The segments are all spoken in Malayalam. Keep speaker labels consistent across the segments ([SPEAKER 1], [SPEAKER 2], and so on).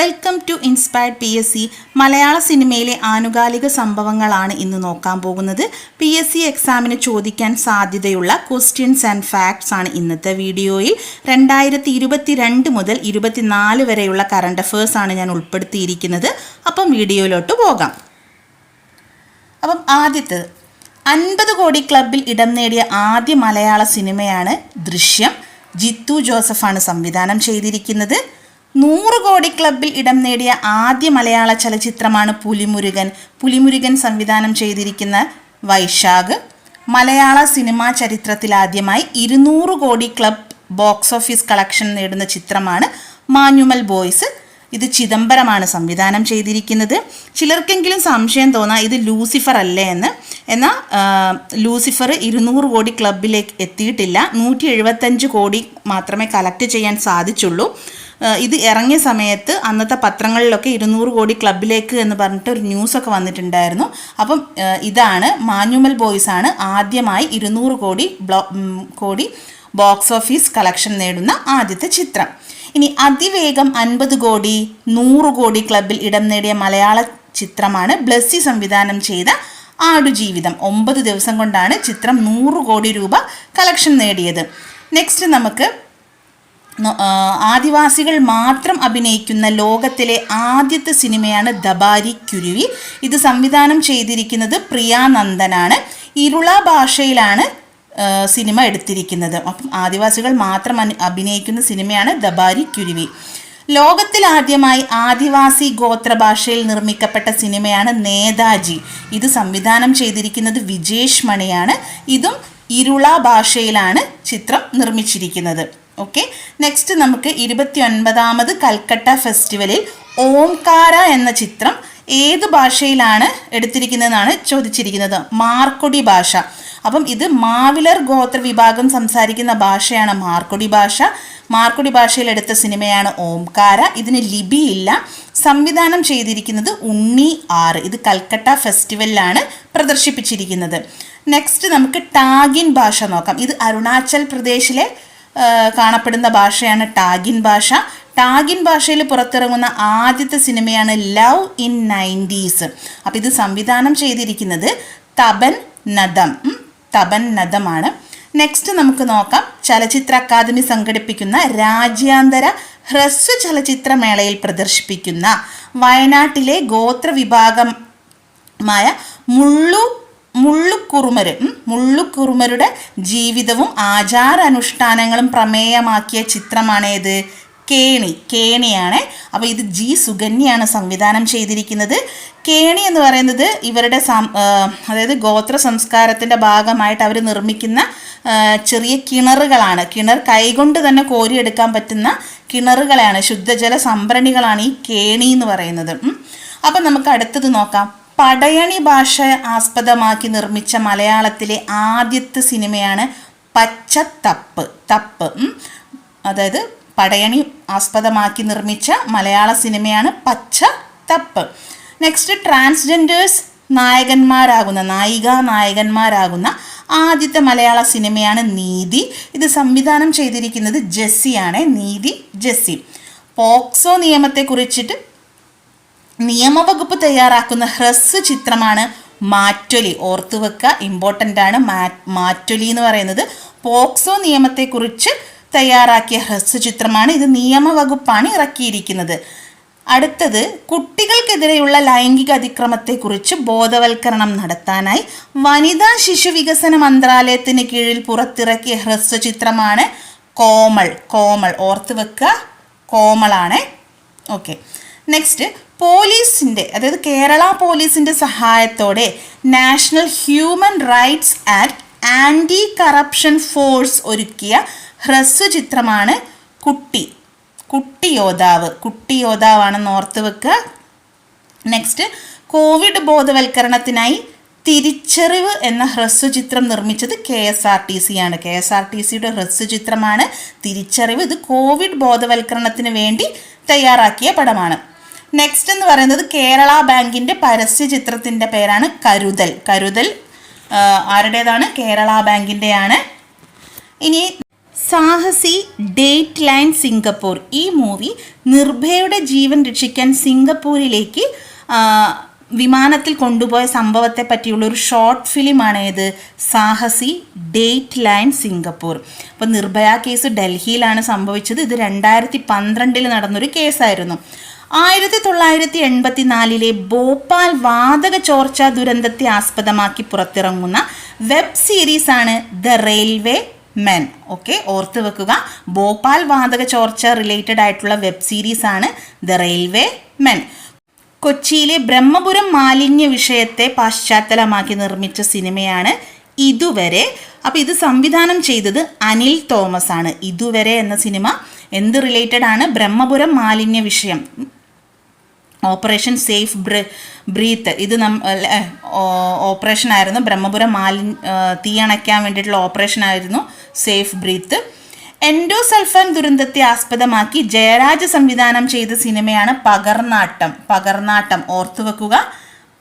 [SPEAKER 1] Welcome to inspired P S C മലയാള സിനിമയിലെ ആനുകാലിക സംഭവങ്ങളാണ് ഇന്ന് നോക്കാൻ പോകുന്നത്. പി എസ് സി എക്സാമിന് ചോദിക്കാൻ സാധ്യതയുള്ള ക്വസ്റ്റ്യൻസ് ആൻഡ് ഫാക്ട്സ് ആണ് ഇന്നത്തെ വീഡിയോയിൽ. രണ്ടായിരത്തി ഇരുപത്തി രണ്ട് മുതൽ ഇരുപത്തിനാല് വരെയുള്ള കറണ്ട് അഫേഴ്സ് ആണ് ഞാൻ ഉൾപ്പെടുത്തിയിരിക്കുന്നത്. അപ്പം വീഡിയോയിലോട്ട് പോകാം. അപ്പം ആദ്യത്തെ അൻപത് കോടി ക്ലബിൽ ഇടം നേടിയ ആദ്യ മലയാള സിനിമയാണ് ദൃശ്യം. ജിത്തു ജോസഫാണ് സംവിധാനം ചെയ്തിരിക്കുന്നത്. നൂറ് കോടി ക്ലബിൽ ഇടം നേടിയ ആദ്യ മലയാള ചലച്ചിത്രമാണ് പുലിമുരുകൻ. പുലിമുരുകൻ സംവിധാനം ചെയ്തിരിക്കുന്ന വൈശാഖ്. മലയാള സിനിമാ ചരിത്രത്തിലാദ്യമായി ഇരുന്നൂറ് കോടി ക്ലബ് ബോക്സ് ഓഫീസ് കളക്ഷൻ നേടുന്ന ചിത്രമാണ് മാന്യുമൽ ബോയ്സ്. ഇത് ചിദംബരമാണ് സംവിധാനം ചെയ്തിരിക്കുന്നത്. ചിലർക്കെങ്കിലും സംശയം തോന്നാം ഇത് ലൂസിഫർ അല്ലേ എന്ന്. എന്നാൽ ലൂസിഫർ ഇരുന്നൂറ് കോടി ക്ലബിലേക്ക് എത്തിയിട്ടില്ല. നൂറ്റി കോടി മാത്രമേ കളക്ട് ചെയ്യാൻ സാധിച്ചുള്ളൂ. ഇത് ഇറങ്ങിയ സമയത്ത് അന്നത്തെ പത്രങ്ങളിലൊക്കെ ഇരുന്നൂറ് കോടി ക്ലബിലേക്ക് എന്ന് പറഞ്ഞിട്ട് ഒരു ന്യൂസൊക്കെ വന്നിട്ടുണ്ടായിരുന്നു. അപ്പം ഇതാണ് മാന്യുമൽ ബോയ്സ് ആണ് ആദ്യമായി ഇരുന്നൂറ് കോടി ബ്ലോ കോടി ബോക്സ് ഓഫീസ് കളക്ഷൻ നേടുന്ന ആദ്യത്തെ ചിത്രം. ഇനി അതിവേഗം അൻപത് കോടി നൂറ് കോടി ക്ലബിൽ ഇടം നേടിയ മലയാള ചിത്രമാണ് ബ്ലസ്സി സംവിധാനം ചെയ്ത ആടുജീവിതം. ഒമ്പത് ദിവസം കൊണ്ടാണ് ചിത്രം നൂറ് കോടി രൂപ കളക്ഷൻ നേടിയത്. നെക്സ്റ്റ് നമുക്ക് ആദിവാസികൾ മാത്രം അഭിനയിക്കുന്ന ലോകത്തിലെ ആദ്യത്തെ സിനിമയാണ് ദബാരി കുരുവി. ഇത് സംവിധാനം ചെയ്തിരിക്കുന്നത് പ്രിയാനന്ദനാണ് ഇരുള ഭാഷയിലാണ് സിനിമ എടുത്തിരിക്കുന്നത്. അപ്പം ആദിവാസികൾ മാത്രം അഭിനയിക്കുന്ന സിനിമയാണ് ദബാരി കുരുവി. ലോകത്തിൽ ആദ്യമായി ആദിവാസി ഗോത്രഭാഷയിൽ നിർമ്മിക്കപ്പെട്ട സിനിമയാണ് നേതാജി. ഇത് സംവിധാനം ചെയ്തിരിക്കുന്നത് വിജേഷ് മണിയാണ്. ഇതും ഇരുള ഭാഷയിലാണ് ചിത്രം നിർമ്മിച്ചിരിക്കുന്നത്. ഓക്കെ നെക്സ്റ്റ് നമുക്ക് ഇരുപത്തി ഒൻപതാമത് കൽക്കട്ട ഫെസ്റ്റിവലിൽ ഓംകാര എന്ന ചിത്രം ഏത് ഭാഷയിലാണ് എടുത്തിരിക്കുന്നതെന്നാണ് ചോദിച്ചിരിക്കുന്നത്? മാർക്കൊടി ഭാഷ. അപ്പം ഇത് മാവിലർ ഗോത്ര വിഭാഗം സംസാരിക്കുന്ന ഭാഷയാണ് മാർക്കൊടി ഭാഷ. മാർക്കൊടി ഭാഷയിൽ എടുത്ത സിനിമയാണ് ഓംകാര. ഇതിന് ലിപിയില്ല. സംവിധാനം ചെയ്തിരിക്കുന്നത് ഉണ്ണി ആറ് ഇത് കൽക്കട്ട ഫെസ്റ്റിവലിലാണ് പ്രദർശിപ്പിച്ചിരിക്കുന്നത്. നെക്സ്റ്റ് നമുക്ക് ടാഗിൻ ഭാഷ നോക്കാം. ഇത് അരുണാചൽ പ്രദേശിലെ കാണപ്പെടുന്ന ഭാഷയാണ് ടാഗിൻ ഭാഷ. ടാഗിൻ ഭാഷയിൽ പുറത്തിറങ്ങുന്ന ആദ്യത്തെ സിനിമയാണ് ലവ് ഇൻ നയന്റീസ്. അപ്പോൾ ഇത് സംവിധാനം ചെയ്തിരിക്കുന്നത് തബൻ നദം. തബൻ നദമാണ്. നെക്സ്റ്റ് നമുക്ക് നോക്കാം. ചലച്ചിത്ര അക്കാദമി സംഘടിപ്പിക്കുന്ന രാജ്യാന്തര ഹ്രസ്വ ചലച്ചിത്രമേളയിൽ പ്രദർശിപ്പിക്കുന്ന വയനാട്ടിലെ ഗോത്ര വിഭാഗമായ മുള്ളു മുള്ളുക്കുറുമര് മുള്ളുക്കുറുമരുടെ ജീവിതവും ആചാരാനുഷ്ഠാനങ്ങളും പ്രമേയമാക്കിയ ചിത്രമാണ് ചിത്രമാണേത്. കേണി കേണിയാണ്. അപ്പോൾ ഇത് ജി സുകന്യാണ് സംവിധാനം ചെയ്തിരിക്കുന്നത്. കേണി എന്ന് പറയുന്നത് ഇവരുടെ അതായത് ഗോത്ര സംസ്കാരത്തിന്റെ ഭാഗമായിട്ട് അവർ നിർമ്മിക്കുന്ന ചെറിയ കിണറുകളാണ്. കിണർ കൈകൊണ്ട് തന്നെ കോരിയെടുക്കാൻ പറ്റുന്ന കിണറുകളാണ് ശുദ്ധജല സംഭരണികളാണ് ഈ കേണി എന്ന് പറയുന്നത്. അപ്പം നമുക്ക് അടുത്തത് നോക്കാം. പടയണി ഭാഷ ആസ്പദമാക്കി നിർമ്മിച്ച മലയാളത്തിലെ ആദ്യത്തെ സിനിമയാണ് പച്ച തപ്പ്. തപ്പ് അതായത് പടയണി ആസ്പദമാക്കി നിർമ്മിച്ച മലയാള സിനിമയാണ് പച്ച തപ്പ് നെക്സ്റ്റ് ട്രാൻസ്ജെൻഡേഴ്സ് നായകന്മാരാകുന്ന നായിക നായകന്മാരാകുന്ന ആദ്യത്തെ മലയാള സിനിമയാണ് നീതി. ഇത് സംവിധാനം ചെയ്തിരിക്കുന്നത് ജെസ്സിയാണ് നീതി ജെസ്സി. പോക്സോ നിയമത്തെ കുറിച്ചിട്ട് നിയമവകുപ്പ് തയ്യാറാക്കുന്ന ഹ്രസ്വ ചിത്രമാണ് മാറ്റൊലി. ഓർത്തു വെക്കുക ഇമ്പോർട്ടന്റ് ആണ് മാറ്റൊലി എന്ന് പറയുന്നത് പോക്സോ നിയമത്തെക്കുറിച്ച് തയ്യാറാക്കിയ ഹ്രസ്വ ചിത്രമാണ്. ഇത് നിയമവകുപ്പാണ് ഇറക്കിയിരിക്കുന്നത്. അടുത്തത് കുട്ടികൾക്കെതിരെയുള്ള ലൈംഗിക അതിക്രമത്തെക്കുറിച്ച് ബോധവൽക്കരണം നടത്താനായി വനിതാ ശിശു വികസന മന്ത്രാലയത്തിന് കീഴിൽ പുറത്തിറക്കിയ ഹ്രസ്വ ചിത്രമാണ് കോമൾ. കോമൾ. ഓർത്ത് വെക്കുക കോമളാണ്. ഓക്കെ നെക്സ്റ്റ് പോലീസിന്റെ അതായത് കേരള പോലീസിന്റെ സഹായത്തോടെ national human rights act anti corruption force ഒരുക്കിയ ഹ്രസ്വചിത്രമാണ് കുട്ടി. കുട്ടി യോദ്ധാവ്. കുട്ടി യോദ്ധാവാണെന്ന് ഓർത്ത് വെക്കുക. നെക്സ്റ്റ് കോവിഡ് ബോധവൽക്കരണത്തിനായി തിരിച്ചറിവ് എന്ന ഹ്രസ്വചിത്രം നിർമ്മിച്ചത് K S R T C ആണ്. കെ എസ് ആർ ടി സിയുടെ ഹ്രസ്വചിത്രമാണ് തിരിച്ചറിവ്. ഇത് കോവിഡ് ബോധവൽക്കരണത്തിന് വേണ്ടി തയ്യാറാക്കിയ പടമാണ്. നെക്സ്റ്റ് എന്ന് പറയുന്നത് കേരള ബാങ്കിന്റെ പരസ്യ ചിത്രത്തിന്റെ പേരാണ് കരുതൽ. കരുതൽ ആരുടേതാണ്? കേരള ബാങ്കിന്റെയാണ് ഇനി സാഹസി ഡേറ്റ് ലൈൻ സിംഗപ്പൂർ ഈ മൂവി നിർഭയയുടെ ജീവൻ രക്ഷിക്കാൻ സിംഗപ്പൂരിലേക്ക് വിമാനത്തിൽ കൊണ്ടുപോയ സംഭവത്തെ പറ്റിയുള്ള ഒരു ഷോർട്ട് ഫിലിമാണ് ഏത്? സാഹസി ഡേറ്റ് ലൈൻ സിംഗപ്പൂർ അപ്പോൾ നിർഭയ കേസ് ഡൽഹിയിലാണ് സംഭവിച്ചത്. ഇത് രണ്ടായിരത്തി പന്ത്രണ്ടിൽ നടന്നൊരു കേസായിരുന്നു. ആയിരത്തി തൊള്ളായിരത്തി എൺപത്തിനാലിലെ ഭോപ്പാൽ വാതക ചോർച്ച ദുരന്തത്തെ ആസ്പദമാക്കി പുറത്തിറങ്ങുന്ന വെബ് സീരീസ് ആണ് ദ റെയിൽവേ മെൻ. ഓക്കെ ഓർത്ത് വെക്കുക. ഭോപ്പാൽ വാതക ചോർച്ച റിലേറ്റഡ് ആയിട്ടുള്ള വെബ് സീരീസ് ആണ് ദ റെയിൽവേ മെൻ. കൊച്ചിയിലെ ബ്രഹ്മപുരം മാലിന്യ വിഷയത്തെ പശ്ചാത്തലമാക്കി നിർമ്മിച്ച സിനിമയാണ് ഇതുവരെ. അപ്പോൾ ഇത് സംവിധാനം ചെയ്തത് അനിൽ തോമസ് ആണ് ഇതുവരെ എന്ന സിനിമ എന്ത് റിലേറ്റഡ് ആണ് ബ്രഹ്മപുരം മാലിന്യ വിഷയം. ഓപ്പറേഷൻ സേഫ് ബ്ര ബ്രീത്ത്. ഇത് നം ഓപ്പറേഷൻ ആയിരുന്നു ബ്രഹ്മപുരം മാലി തീയണയ്ക്കാൻ വേണ്ടിയിട്ടുള്ള ഓപ്പറേഷൻ ആയിരുന്നു സേഫ് ബ്രീത്ത്. എൻഡോസൾഫാൻ ദുരന്തത്തെ ആസ്പദമാക്കി ജയരാജ് സംവിധാനം ചെയ്ത സിനിമയാണ് പകർനാട്ടം പകർനാട്ടം ഓർത്തുവെക്കുക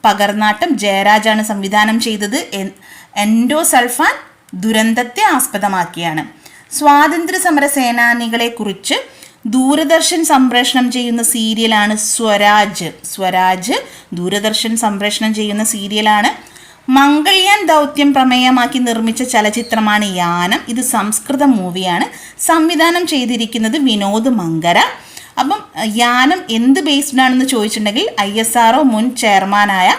[SPEAKER 1] പകർനാട്ടം ജയരാജാണ് സംവിധാനം ചെയ്തത്. എൻ- എൻഡോസൾഫാൻ ദുരന്തത്തെ ആസ്പദമാക്കിയാണ്. സ്വാതന്ത്ര്യ സമര സേനാനികളെ കുറിച്ച് ദൂരദർശൻ സംപ്രേഷണം ചെയ്യുന്ന സീരിയലാണ് സ്വരാജ്. സ്വരാജ് ദൂരദർശൻ സംപ്രേഷണം ചെയ്യുന്ന സീരിയലാണ്. മംഗൾയാൻ ദൗത്യം പ്രമേയമാക്കി നിർമ്മിച്ച ചലച്ചിത്രമാണ് യാനം. ഇത് സംസ്കൃത മൂവിയാണ്. സംവിധാനം ചെയ്തിരിക്കുന്നത് വിനോദ് മങ്കര. അപ്പം യാനം എന്ത് ബേസ്ഡ് ആണെന്ന് ചോദിച്ചിട്ടുണ്ടെങ്കിൽ ഐ എസ് ആർ മുൻ ചെയർമാനായ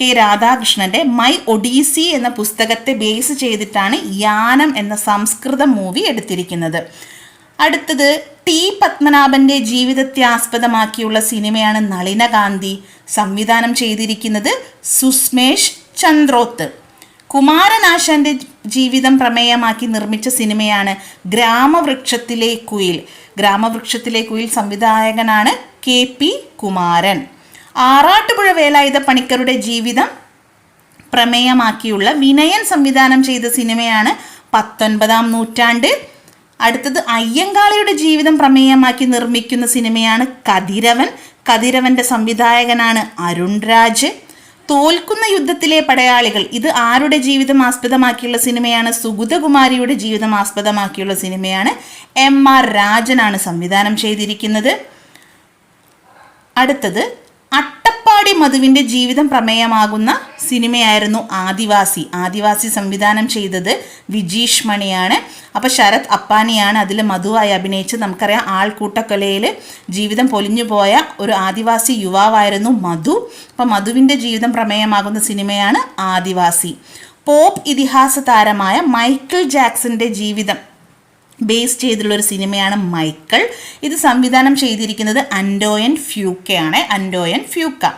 [SPEAKER 1] കെ രാധാകൃഷ്ണന്റെ മൈ ഒഡീസി എന്ന പുസ്തകത്തെ ബേസ് ചെയ്തിട്ടാണ് യാനം എന്ന സംസ്കൃത മൂവി എടുത്തിരിക്കുന്നത്. അടുത്തത് ടി പത്മനാഭന്റെ ജീവിതത്തെ ആസ്പദമാക്കിയുള്ള സിനിമയാണ് നളിനകാന്തി സംവിധാനം ചെയ്തിരിക്കുന്നത് സുസ്മേഷ് ചന്ദ്രോത്ത്. കുമാരനാശാന്റെ ജീവിതം പ്രമേയമാക്കി നിർമ്മിച്ച സിനിമയാണ് ഗ്രാമവൃക്ഷത്തിലെ കുയിൽ. ഗ്രാമവൃക്ഷത്തിലെ കുയിൽ സംവിധായകനാണ് കെ പി കുമാരൻ. ആറാട്ടുപുഴ വേലായുധ പണിക്കരുടെ ജീവിതം പ്രമേയമാക്കിയുള്ള വിനയൻ സംവിധാനം ചെയ്ത സിനിമയാണ് പത്തൊൻപതാം നൂറ്റാണ്ട്. അടുത്തത് അയ്യങ്കാളിയുടെ ജീവിതം പ്രമേയമാക്കി നിർമ്മിക്കുന്ന സിനിമയാണ് കതിരവൻ. കതിരവന്റെ സംവിധായകനാണ് അരുൺ രാജ്. തോൽക്കുന്ന യുദ്ധത്തിലെ പടയാളികൾ ഇത് ആരുടെ ജീവിതം ആസ്പദമാക്കിയുള്ള സിനിമയാണ്? സുഗതകുമാരിയുടെ ജീവിതം ആസ്പദമാക്കിയുള്ള സിനിമയാണ് എം ആർ രാജനാണ് സംവിധാനം ചെയ്തിരിക്കുന്നത്. അടുത്തത് അട്ടപ്പാടി മധുവിന്റെ ജീവിതം പ്രമേയമാകുന്ന സിനിമയായിരുന്നു ആദിവാസി. ആദിവാസി സംവിധാനം ചെയ്തത് വിജീഷ് മണിയാണ്. അപ്പോൾ ശരത് അപ്പാനിയാണ്. അതിൽ മധുവായി അഭിനയിച്ച് നമുക്കറിയാം ആൾക്കൂട്ടക്കൊലയിൽ ജീവിതം പൊലിഞ്ഞു പോയ ഒരു ആദിവാസി യുവാവായിരുന്നു മധു. അപ്പോൾ മധുവിന്റെ ജീവിതം പ്രമേയമാകുന്ന സിനിമയാണ് ആദിവാസി. പോപ്പ് ഇതിഹാസ താരമായ മൈക്കിൾ ജാക്സന്റെ ജീവിതം ബേസ് ചെയ്തിട്ടുള്ള ഒരു സിനിമയാണ് മൈക്കിൾ. ഇത് സംവിധാനം ചെയ്തിരിക്കുന്നത് അൻഡോയൻ ഫ്യൂക്കയാണ്. അൻഡോയൻ ഫ്യൂക്ക.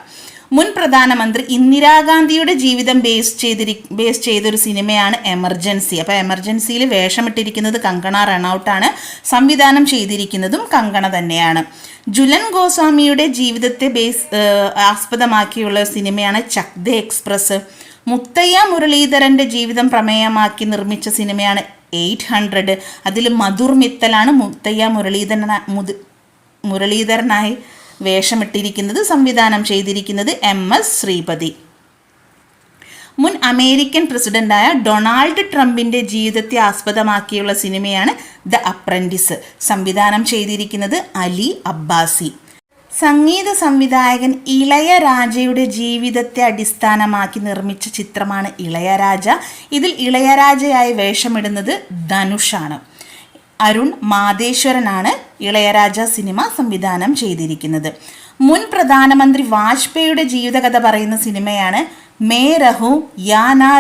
[SPEAKER 1] മുൻ പ്രധാനമന്ത്രി ഇന്ദിരാഗാന്ധിയുടെ ജീവിതം ബേസ് ചെയ്തിരി ബേസ് ചെയ്തൊരു സിനിമയാണ് എമർജൻസി അപ്പോൾ എമർജൻസിയിൽ വേഷമിട്ടിരിക്കുന്നത് കങ്കണ റണൌട്ടാണ്. സംവിധാനം ചെയ്തിരിക്കുന്നതും കങ്കണ തന്നെയാണ്. ജുലൻ ഗോസ്വാമിയുടെ ജീവിതത്തെ ബേസ് ആസ്പദമാക്കിയുള്ള സിനിമയാണ് ചക്ദേ എക്സ്പ്രസ് മുത്തയ്യ മുരളീധരന്റെ ജീവിതം പ്രമേയമാക്കി നിർമ്മിച്ച സിനിമയാണ് എയ്റ്റ് ഹൺഡ്രഡ്. അതിൽ മധുർ മിത്തലാണ് മുത്തയ്യ മുരളീധരന മുത് മുരളീധരനായി വേഷമിട്ടിരിക്കുന്നത് സംവിധാനം ചെയ്തിരിക്കുന്നത് എം എസ് ശ്രീപതി. മുൻ അമേരിക്കൻ പ്രസിഡന്റായ ഡൊണാൾഡ് ട്രംപിന്റെ ജീവിതത്തെ ആസ്പദമാക്കിയുള്ള സിനിമയാണ് ദ അപ്രന്റിസ്. സംവിധാനം ചെയ്തിരിക്കുന്നത് അലി അബ്ബാസി. സംഗീത സംവിധായകൻ ഇളയരാജയുടെ ജീവിതത്തെ അടിസ്ഥാനമാക്കി നിർമ്മിച്ച ചിത്രമാണ് ഇളയരാജ ഇതിൽ ഇളയരാജയായി വേഷമിടുന്നത് ധനുഷാണ്. അരുൺ മാതേശ്വരനാണ് ഇളയരാജ സിനിമ സംവിധാനം ചെയ്തിരിക്കുന്നത്. മുൻ പ്രധാനമന്ത്രി വാജ്പേയിയുടെ ജീവിതകഥ പറയുന്ന സിനിമയാണ് മേ രഹു യാ നാ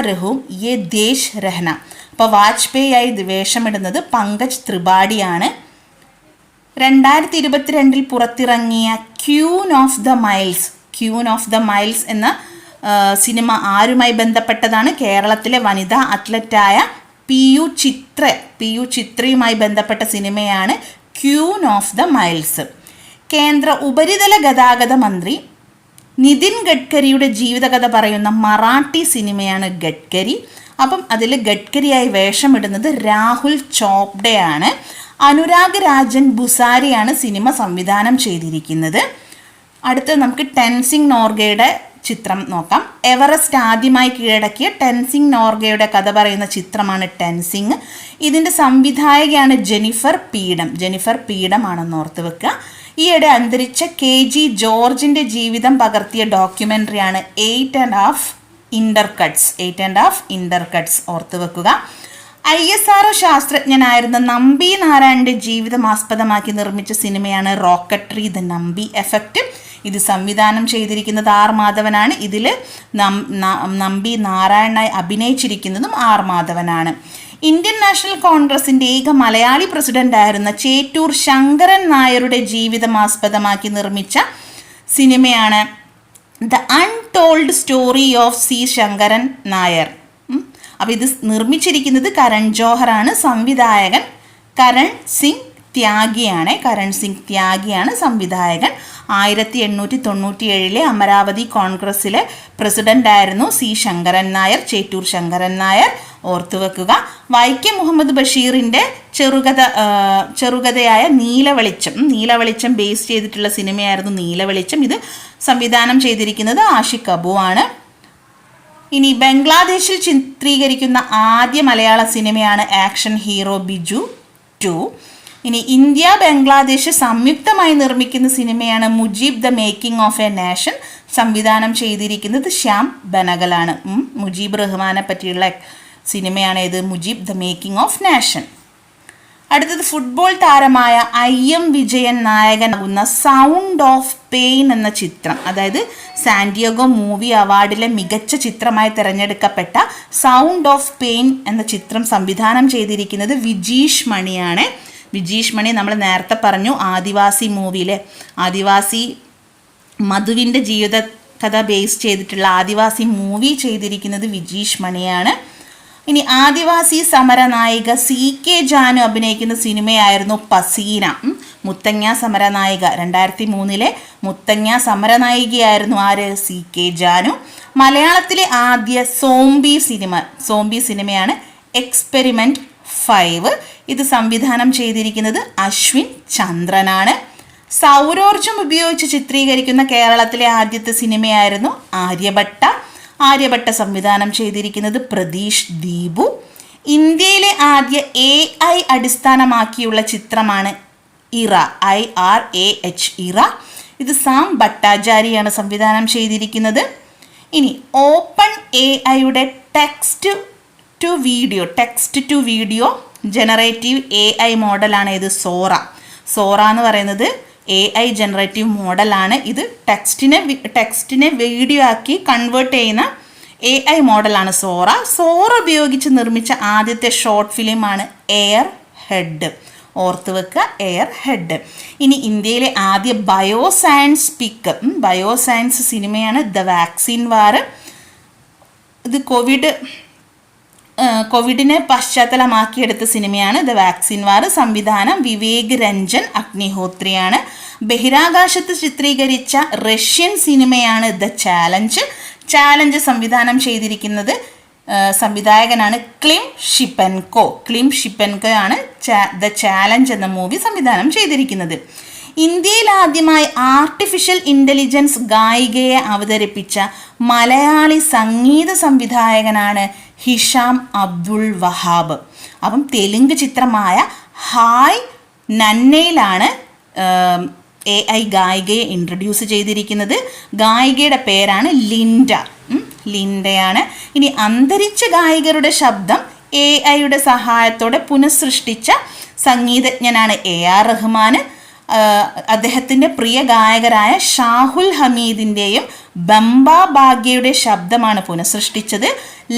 [SPEAKER 1] യെ ദേശ് രഹന. അപ്പോൾ വാജ്പേയി ആയി വേഷമിടുന്നത് പങ്കജ് ത്രിപാഠിയാണ്. രണ്ടായിരത്തി ഇരുപത്തിരണ്ടിൽ പുറത്തിറങ്ങിയ queen of the miles queen of the miles എന്ന സിനിമ ആരുമായി ബന്ധപ്പെട്ടതാണ്? കേരളത്തിലെ വനിതാ അത്ലറ്റായ P U Chitra P U ചിത്രയുമായി ബന്ധപ്പെട്ട സിനിമയാണ് ക്യൂൻ ഓഫ് ദ മൈൽസ് കേന്ദ്ര ഉപരിതല ഗതാഗത മന്ത്രി നിതിൻ ഗഡ്കരിയുടെ ജീവിതകഥ പറയുന്ന മറാഠി സിനിമയാണ് ഗഡ്കരി. അപ്പം അതിൽ ഗഡ്കരിയായി വേഷമിടുന്നത് രാഹുൽ ചോപ്ഡയാണ്. അനുരാഗ് രാജൻ ബുസാരിയാണ് സിനിമ സംവിധാനം ചെയ്തിരിക്കുന്നത്. അടുത്ത് നമുക്ക് ടെൻസിംഗ് നോർഗയുടെ ചിത്രം നോക്കാം. എവറസ്റ്റ് ആദ്യമായി കീഴടക്കിയ ടെൻസിംഗ് നോർഗയുടെ കഥ പറയുന്ന ചിത്രമാണ് ടെൻസിംഗ് ഇതിന്റെ സംവിധായകയാണ് ജെനിഫർ പീഡം. ജെനിഫർ പീഡമാണെന്ന് ഓർത്ത് വെക്കുക. ഈയിടെ അന്തരിച്ച കെ ജി ജോർജിന്റെ ജീവിതം പകർത്തിയ ഡോക്യുമെന്ററിയാണ് eight and half intercuts eight and half intercuts ഓർത്ത് വെക്കുക. ഐ എസ് ആർ ഒ ശാസ്ത്രജ്ഞനായിരുന്ന നമ്പി നാരായണന്റെ ജീവിതം ആസ്പദമാക്കി നിർമ്മിച്ച സിനിമയാണ് റോക്കട്രി ദ നമ്പി എഫക്റ്റ് ഇത് സംവിധാനം ചെയ്തിരിക്കുന്നത് ആർ മാധവനാണ്. ഇതിൽ നമ്പി നാരായണനായി അഭിനയിച്ചിരിക്കുന്നതും ആർ മാധവനാണ്. ഇന്ത്യൻ നാഷണൽ കോൺഗ്രസിന്റെ ഏക മലയാളി പ്രസിഡന്റായിരുന്ന ചേറ്റൂർ ശങ്കരൻ നായരുടെ ജീവിതം ആസ്പദമാക്കി നിർമ്മിച്ച സിനിമയാണ് the untold story of C Sankaran Nair. അപ്പോൾ ഇത് നിർമ്മിച്ചിരിക്കുന്നത് കരൺ ജോഹറാണ് സംവിധായകൻ കരൺ സിംഗ് ത്യാഗിയാണ്. കരൺ സിംഗ് ത്യാഗിയാണ് സംവിധായകൻ. ആയിരത്തി എണ്ണൂറ്റി തൊണ്ണൂറ്റി ഏഴിലെ അമരാവതി കോൺഗ്രസ്സിലെ പ്രസിഡന്റായിരുന്നു സി ശങ്കരൻ നായർ ചേറ്റൂർ ശങ്കരൻ നായർ. ഓർത്തുവെക്കുക വൈക്കം മുഹമ്മദ് ബഷീറിന്റെ ചെറുകഥ ചെറുകഥയായ നീലവെളിച്ചം. നീലവെളിച്ചം ബേസ് ചെയ്തിട്ടുള്ള സിനിമയായിരുന്നു നീലവെളിച്ചം. ഇത് സംവിധാനം ചെയ്തിരിക്കുന്നത് ആഷിഖ് അബു ആണ് ഇനി ബംഗ്ലാദേശിൽ ചിത്രീകരിക്കുന്ന ആദ്യ മലയാള സിനിമയാണ് ആക്ഷൻ ഹീറോ ബിജു ടു. ഇനി ഇന്ത്യ ബംഗ്ലാദേശ് സംയുക്തമായി നിർമ്മിക്കുന്ന സിനിമയാണ് Mujib the making of a nation. സംവിധാനം ചെയ്തിരിക്കുന്നത് ശ്യാം ബനഗലാണ്. മുജീബ് റഹ്മാനെ പറ്റിയുള്ള സിനിമയാണ് ഇത് Mujib the making of nation. അടുത്തത് ഫുട്ബോൾ താരമായ ഐ എം വിജയൻ നായകനാകുന്ന സൗണ്ട് ഓഫ് പെയിൻ എന്ന ചിത്രം അതായത് സാന്റിയോഗോ മൂവി അവാർഡിലെ മികച്ച ചിത്രമായി തിരഞ്ഞെടുക്കപ്പെട്ട സൗണ്ട് ഓഫ് പെയിൻ എന്ന ചിത്രം സംവിധാനം ചെയ്തിരിക്കുന്നത് വിജീഷ് മണിയാണ്. വിജീഷ് മണി നമ്മൾ നേരത്തെ പറഞ്ഞു ആദിവാസി മൂവിയിലെ ആദിവാസി മധുവിന്റെ ജീവിത കഥ ബേസ് ചെയ്തിട്ടുള്ള ആദിവാസി മൂവി ചെയ്തിരിക്കുന്നത് വിജീഷ് മണിയാണ്. ഇനി ആദിവാസി സമര നായിക സി കെ ജാനു അഭിനയിക്കുന്ന സിനിമയായിരുന്നു പസീന. മുത്തങ്ങ സമരനായിക രണ്ടായിരത്തി മൂന്നിലെ മുത്തങ്ങ സമരനായികയായിരുന്നു ആര്? C K Janu. മലയാളത്തിലെ ആദ്യ സോംബി സിനിമ സോംബി സിനിമയാണ് എക്സ്പെരിമെന്റ് ഫൈവ് ഇത് സംവിധാനം ചെയ്തിരിക്കുന്നത് അശ്വിൻ ചന്ദ്രനാണ്. സൗരോർജം ഉപയോഗിച്ച് ചിത്രീകരിക്കുന്ന കേരളത്തിലെ ആദ്യത്തെ സിനിമയായിരുന്നു ആര്യഭട്ട. ആര്യഭട്ട സംവിധാനം ചെയ്തിരിക്കുന്നത് പ്രതീഷ് ദീപു. ഇന്ത്യയിലെ ആദ്യ എ ഐ അടിസ്ഥാനമാക്കിയുള്ള ചിത്രമാണ് ഇറ ഐ ആർ എ എച്ച് ഇറ. ഇത് സാം ഭട്ടാചാരിയാണ് സംവിധാനം ചെയ്തിരിക്കുന്നത്. ഇനി ഓപ്പൺ എ ഐയുടെ text to video text to video generative A I മോഡലാണ് ഇത് സോറ. സോറ എന്ന് പറയുന്നത് എ ഐ ജനറേറ്റീവ് മോഡലാണ് ഇത് ടെക്സ്റ്റിനെ ടെക്സ്റ്റിനെ വീഡിയോ ആക്കി കൺവേർട്ട് ചെയ്യുന്ന എ ഐ മോഡലാണ് സോറ. സോറ ഉപയോഗിച്ച് നിർമ്മിച്ച ആദ്യത്തെ ഷോർട്ട് ഫിലിമാണ് എയർ ഹെഡ് ഓർത്ത് വെക്കുക എയർ ഹെഡ് ഇനി ഇന്ത്യയിലെ ആദ്യ bio science pick bio science സിനിമയാണ് ദ വാക്സിൻ വാർ ഇത് കോവിഡ് കോവിഡിനെ പശ്ചാത്തലമാക്കിയെടുത്ത സിനിമയാണ് ദ വാക്സിൻ വാർ. സംവിധാനം വിവേക് രഞ്ജൻ അഗ്നിഹോത്രിയാണ് ബഹിരാകാശത്ത് ചിത്രീകരിച്ച റഷ്യൻ സിനിമയാണ് ദ ചാലഞ്ച്. ചാലഞ്ച് സംവിധാനം ചെയ്തിരിക്കുന്നത് സംവിധായകനാണ് ക്ലിം ഷിപ്പൻകോ. ക്ലിം ഷിപ്പൻകോ ആണ് ദ ചാലഞ്ച് എന്ന മൂവി സംവിധാനം ചെയ്തിരിക്കുന്നത്. ഇന്ത്യയിൽ ആദ്യമായി ആർട്ടിഫിഷ്യൽ ഇന്റലിജൻസ് ഗായികയെ അവതരിപ്പിച്ച മലയാളി സംഗീത സംവിധായകനാണ് ഹിഷാം അബ്ദുൾ വഹാബ്. അപ്പം തെലുങ്ക് ചിത്രമായ ഹായ് നന്നയിലാണ് എ ഐ ഗായികയെ ഇൻട്രൊഡ്യൂസ് ചെയ്തിരിക്കുന്നത്. ഗായികയുടെ പേരാണ് ലിൻഡ. ലിൻഡയാണ്. ഇനി അന്തരിച്ച ഗായികരുടെ ശബ്ദം എ ഐയുടെ സഹായത്തോടെ പുനഃസൃഷ്ടിച്ച സംഗീതജ്ഞനാണ് എ ആർ റഹ്മാൻ അദ്ദേഹത്തിന്റെ പ്രിയ ഗായകരായ ഷാഹുൽ ഹമീദിന്റെയും ബംബ ഭാഗ്യയുടെ ശബ്ദമാണ് പുനഃസൃഷ്ടിച്ചത്.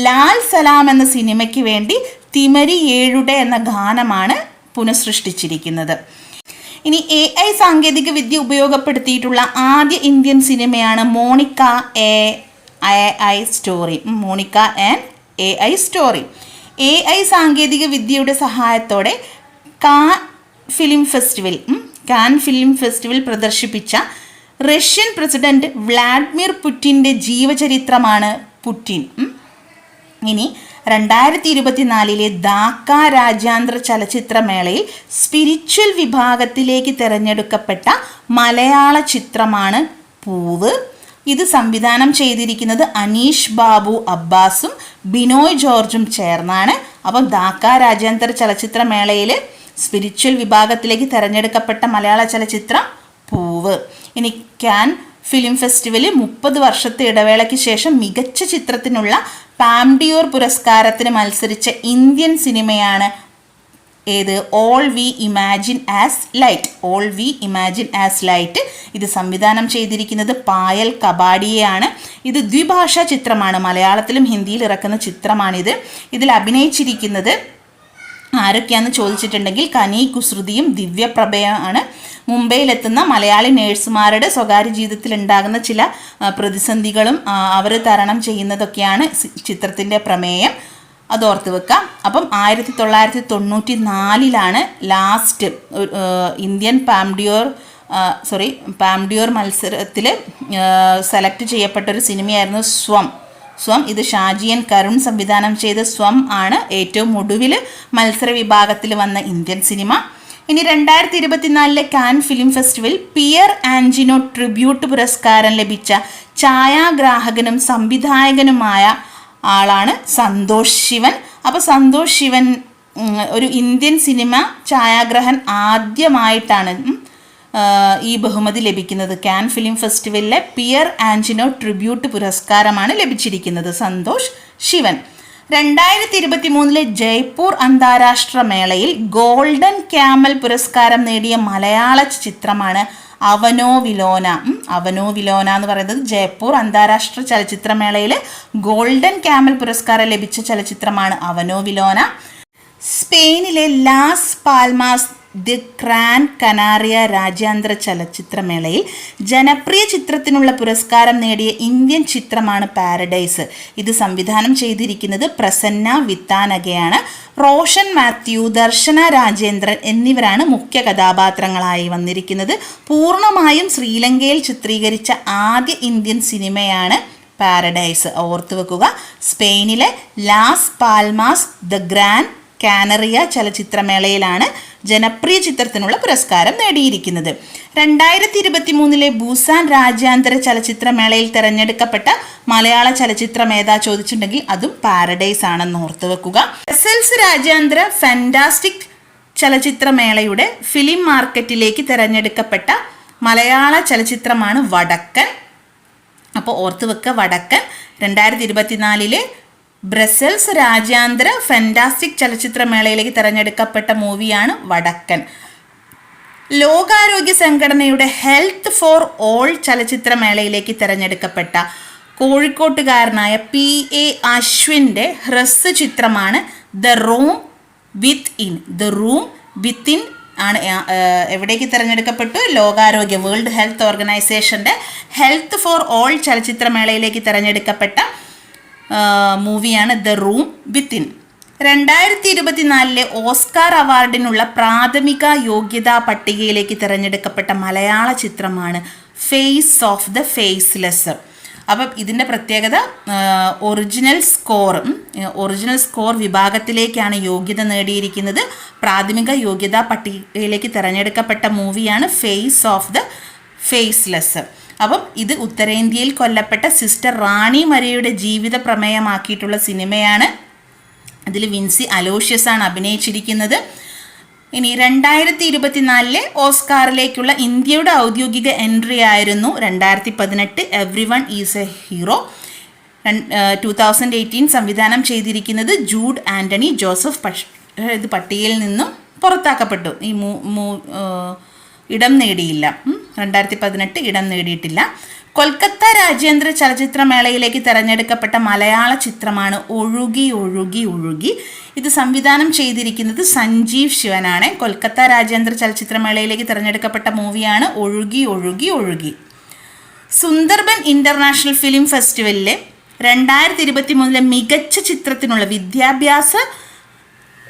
[SPEAKER 1] ലാൽ സലാം എന്ന സിനിമയ്ക്ക് വേണ്ടി തിമരി ഏഴുടെ എന്ന ഗാനമാണ് പുനഃസൃഷ്ടിച്ചിരിക്കുന്നത്. ഇനി എ ഐ സാങ്കേതിക വിദ്യ ഉപയോഗപ്പെടുത്തിയിട്ടുള്ള ആദ്യ ഇന്ത്യൻ സിനിമയാണ് Monica A I story. Monica and A I story. A I സാങ്കേതിക വിദ്യയുടെ സഹായത്തോടെ കാ film festival Cannes film festival പ്രദർശിപ്പിച്ച Russian president Vladimir പുറ്റിന്റെ ജീവചരിത്രമാണ് പുറ്റിൻ. ഇനി രണ്ടായിരത്തി ഇരുപത്തിനാലിലെ ധാക്ക രാജ്യാന്തര ചലച്ചിത്രമേളയിൽ സ്പിരിച്വൽ വിഭാഗത്തിലേക്ക് തിരഞ്ഞെടുക്കപ്പെട്ട മലയാള ചിത്രമാണ് പൂവ്. ഇത് സംവിധാനം ചെയ്തിരിക്കുന്നത് അനീഷ് ബാബു അബ്ബാസും ബിനോയ് ജോർജും ചേർന്നാണ്. അപ്പം ധാക്ക രാജ്യാന്തര ചലച്ചിത്രമേളയിൽ സ്പിരിച്വൽ വിഭാഗത്തിലേക്ക് തിരഞ്ഞെടുക്കപ്പെട്ട മലയാള ചലച്ചിത്രം പൂവ്. ഇനി ക്യാൻ ഫിലിം ഫെസ്റ്റിവലിൽ മുപ്പത് വർഷത്തെ ഇടവേളയ്ക്ക് ശേഷം മികച്ച ചിത്രത്തിനുള്ള പാംഡിയോർ പുരസ്കാരത്തിന് മത്സരിച്ച ഇന്ത്യൻ സിനിമയാണ് ഏത്? All we imagine as light. All we imagine as light. ഇത് സംവിധാനം ചെയ്തിരിക്കുന്നത് പായൽ കബാഡിയെയാണ്. ഇത് ദ്വിഭാഷാ ചിത്രമാണ്. മലയാളത്തിലും ഹിന്ദിയിൽ ഇറക്കുന്ന ചിത്രമാണിത്. ഇതിൽ അഭിനയിച്ചിരിക്കുന്നത് ആരൊക്കെയാണെന്ന് ചോദിച്ചിട്ടുണ്ടെങ്കിൽ കനി കുസൃതിയും ദിവ്യപ്രഭയാണ് മുംബൈയിലെത്തുന്ന മലയാളി നേഴ്സുമാരുടെ സ്വകാര്യ ജീവിതത്തിൽ ഉണ്ടാകുന്ന ചില പ്രതിസന്ധികളും അവർ തരണം ചെയ്യുന്നതൊക്കെയാണ് ചിത്രത്തിന്റെ പ്രമേയം. അത് ഓർത്ത് വെക്കാം. അപ്പം ആയിരത്തി തൊള്ളായിരത്തി തൊണ്ണൂറ്റി നാലിലാണ് last Indian Palme d'Or sorry Palme d'Or മത്സരത്തിൽ സെലക്ട് ചെയ്യപ്പെട്ട ഒരു സിനിമയായിരുന്നു സ്വം. സ്വം. ഇത് ഷാജിയൻ കരുൺ സംവിധാനം ചെയ്ത സ്വം ആണ് ഏറ്റവും ഒടുവിൽ മത്സര വിഭാഗത്തിൽ വന്ന ഇന്ത്യൻ സിനിമ. ഇനി രണ്ടായിരത്തി ഇരുപത്തിനാലിലെ Cannes film festival Pierre Angenieux tribute പുരസ്കാരം ലഭിച്ച ഛായാഗ്രാഹകനും സംവിധായകനുമായ ആളാണ് സന്തോഷ് ശിവൻ. അപ്പോൾ സന്തോഷ് ശിവൻ ഒരു ഇന്ത്യൻ സിനിമ ഛായാഗ്രഹൻ ആദ്യമായിട്ടാണ് ഈ ബഹുമതി ലഭിക്കുന്നത് കാൻ ഫിലിം ഫെസ്റ്റിവലിലെ പിയർ ആൻജിനോ ട്രിബ്യൂട്ട് പുരസ്കാരമാണ് ലഭിച്ചിരിക്കുന്നത്. സന്തോഷ് ശിവൻ. രണ്ടായിരത്തി ഇരുപത്തി മൂന്നിലെ ജയ്പൂർ അന്താരാഷ്ട്ര മേളയിൽ ഗോൾഡൻ ക്യാമൽ പുരസ്കാരം നേടിയ മലയാള ചിത്രമാണ് അവനോ വിലോന. അവനോ വിലോന എന്ന് പറയുന്നത് ജയ്പൂർ അന്താരാഷ്ട്ര ചലച്ചിത്രമേളയിൽ ഗോൾഡൻ ക്യാമൽ പുരസ്കാരം ലഭിച്ച ചലച്ചിത്രമാണ് അവനോ വിലോന. സ്പെയിനിലെ Las Palmas de Gran Canaria രാജ്യാന്തര ചലച്ചിത്രമേളയിൽ ജനപ്രിയ ചിത്രത്തിനുള്ള പുരസ്കാരം നേടിയ ഇന്ത്യൻ ചിത്രമാണ് പാരഡൈസ്. ഇത് സംവിധാനം ചെയ്തിരിക്കുന്നത് പ്രസന്ന വിത്താനകയാണ്. റോഷൻ മാത്യു ദർശന രാജേന്ദ്രൻ എന്നിവരാണ് മുഖ്യ കഥാപാത്രങ്ങളായി വന്നിരിക്കുന്നത്. പൂർണമായും ശ്രീലങ്കയിൽ ചിത്രീകരിച്ച ആദ്യ ഇന്ത്യൻ സിനിമയാണ് പാരഡൈസ്. ഓർത്തു വെക്കുക സ്പെയിനിലെ Las Palmas the Grand Canaria ചലച്ചിത്രമേളയിലാണ് ജനപ്രിയ ചിത്രത്തിനുള്ള പുരസ്കാരം നേടിയിരിക്കുന്നത്. രണ്ടായിരത്തി ഇരുപത്തി മൂന്നിലെ ബൂസാൻ രാജ്യാന്തര ചലച്ചിത്രമേളയിൽ തിരഞ്ഞെടുക്കപ്പെട്ട മലയാള ചലച്ചിത്രം ഏതാ ചോദിച്ചിട്ടുണ്ടെങ്കിൽ അതും പാരഡൈസ് ആണെന്ന് ഓർത്തു വെക്കുക. ബ്രസൽസ് രാജ്യാന്തര ഫാന്റാസ്റ്റിക് ചലച്ചിത്രമേളയുടെ ഫിലിം മാർക്കറ്റിലേക്ക് തിരഞ്ഞെടുക്കപ്പെട്ട മലയാള ചലച്ചിത്രമാണ് വടക്കൻ. അപ്പോൾ ഓർത്തു വെക്കുക വടക്കൻ. രണ്ടായിരത്തി ഇരുപത്തിനാലിലെ ബ്രസൽസ് രാജ്യാന്തര ഫാന്റാസ്റ്റിക് ചലച്ചിത്രമേളയിലേക്ക് തിരഞ്ഞെടുക്കപ്പെട്ട മൂവിയാണ് വടക്കൻ. ലോകാരോഗ്യ സംഘടനയുടെ ഹെൽത്ത് ഫോർ ഓൾ ചലച്ചിത്രമേളയിലേക്ക് തിരഞ്ഞെടുക്കപ്പെട്ട കോഴിക്കോട്ടുകാരനായ പി എ അശ്വിന്റെ ഹ്രസ്വ ചിത്രമാണ് the room within. The room within ആണ് എവിടേക്ക് തിരഞ്ഞെടുക്കപ്പെട്ടു? ലോകാരോഗ്യ വേൾഡ് ഹെൽത്ത് ഓർഗനൈസേഷന്റെ ഹെൽത്ത് ഫോർ ഓൾ ചലച്ചിത്രമേളയിലേക്ക് തിരഞ്ഞെടുക്കപ്പെട്ട മൂവിയാണ് ദ റൂം വിത്തിൻ രണ്ടായിരത്തി ഇരുപത്തിനാലിലെ ഓസ്കാർ അവാർഡിനുള്ള പ്രാഥമിക യോഗ്യതാ പട്ടികയിലേക്ക് തിരഞ്ഞെടുക്കപ്പെട്ട മലയാള ചിത്രമാണ് ഫേസ് ഓഫ് ദ ഫേസ്ലെസ് അപ്പം ഇതിന്റെ പ്രത്യേകത ഒറിജിനൽ സ്കോർ ഒറിജിനൽ സ്കോർ വിഭാഗത്തിലേക്കാണ് യോഗ്യത നേടിയിരിക്കുന്നത്. പ്രാഥമിക യോഗ്യതാ പട്ടികയിലേക്ക് തിരഞ്ഞെടുക്കപ്പെട്ട മൂവിയാണ് ഫേസ് ഓഫ് ദ ഫേസ്ലെസ് അപ്പം ഇത് ഉത്തരേന്ത്യയിൽ കൊല്ലപ്പെട്ട സിസ്റ്റർ റാണി മരയുടെ ജീവിത പ്രമേയമാക്കിയിട്ടുള്ള സിനിമയാണ്. അതിൽ വിൻസി അലോഷ്യസ് ആണ് അഭിനയിച്ചിരിക്കുന്നത്. ഇനി രണ്ടായിരത്തി ഇരുപത്തിനാലിലെ ഓസ്കാറിലേക്കുള്ള ഇന്ത്യയുടെ ഔദ്യോഗിക എൻട്രി ആയിരുന്നു രണ്ടായിരത്തി പതിനെട്ട് everyone is a hero. Two thousand eighteen സംവിധാനം ചെയ്തിരിക്കുന്നത് ജൂഡ് ആന്റണി ജോസഫ് ഇത് പട്ടികയിൽ നിന്നും പുറത്താക്കപ്പെട്ടു. ഈ മൂ ഇടം നേടിയില്ല. രണ്ടായിരത്തി പതിനെട്ട് ഇടം നേടിയിട്ടില്ല. കൊൽക്കത്ത രാജ്യാന്തര ചലച്ചിത്രമേളയിലേക്ക് തിരഞ്ഞെടുക്കപ്പെട്ട മലയാള ചിത്രമാണ് ഒഴുകി ഒഴുകി ഒഴുകി. ഇത് സംവിധാനം ചെയ്തിരിക്കുന്നത് സഞ്ജീവ് ശിവനാണ്. കൊൽക്കത്ത രാജ്യാന്തര ചലച്ചിത്രമേളയിലേക്ക് തിരഞ്ഞെടുക്കപ്പെട്ട മൂവിയാണ് ഒഴുകി ഒഴുകി ഒഴുകി. സുന്ദർബൻ ഇന്റർനാഷണൽ ഫിലിം ഫെസ്റ്റിവലിലെ രണ്ടായിരത്തി ഇരുപത്തി മൂന്നിലെ മികച്ച ചിത്രത്തിനുള്ള വിദ്യാഭ്യാസ